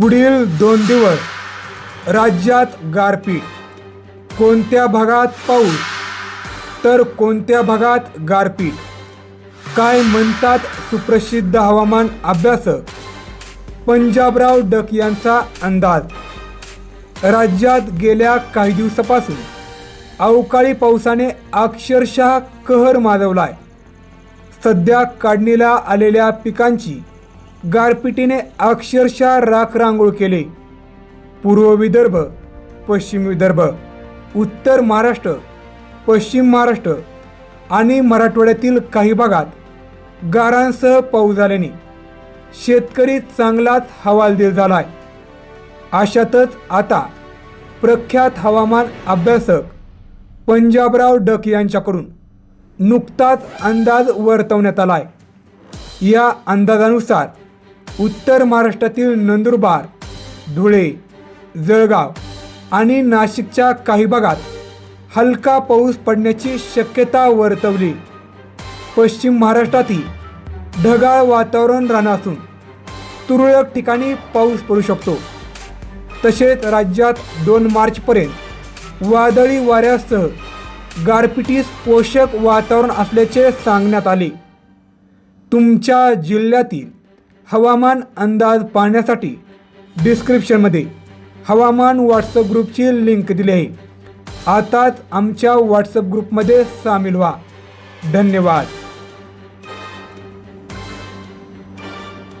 पुढील दोन दिवस राज्यात गारपीट. कोणत्या भागात पाऊस? तर कोणत्या भागात गारपीट? काय म्हणतात सुप्रसिद्ध हवामान अभ्यासक? पंजाबराव डक यांचा अंदाज. राज्यात गेल्या काही दिवसापासून अवकाळी पावसाने अक्षरशः कहर माजवलाय. सध्या काढणीला आलेल्या पिकांची गारपिटीने अक्षरशः राखरांगोळ केले. पूर्व विदर्भ पश्चिम विदर्भ उत्तर महाराष्ट्र पश्चिम महाराष्ट्र आणि मराठवाड्यातील काही भागात गारांसह पाऊस झाल्याने शेतकरी चांगलाच हवालदिल झालाय. अशातच आता प्रख्यात हवामान अभ्यासक पंजाबराव डक यांच्याकडून नुकताच अंदाज वर्तवण्यात आलाय. या अंदाजानुसार उत्तर महाराष्ट्रातील नंदुरबार धुळे जळगाव आणि नाशिकच्या काही भागात हलका पाऊस पडण्याची शक्यता वर्तवली. पश्चिम महाराष्ट्रातही ढगाळ वातावरण राहणार असून तुरळक ठिकाणी पाऊस पडू शकतो. तसेच राज्यात दोन मार्चपर्यंत वादळी वाऱ्यासह गारपिटीस पोषक वातावरण असल्याचे सांगण्यात आले. तुमच्या जिल्ह्यातील हवामान अंदाज पाहण्यासाठी डिस्क्रिप्शनमध्ये हवामान व्हॉट्सअप ग्रुपची लिंक दिली आहे. आताच आमच्या व्हॉट्सअप ग्रुपमध्ये सामील व्हा. धन्यवाद.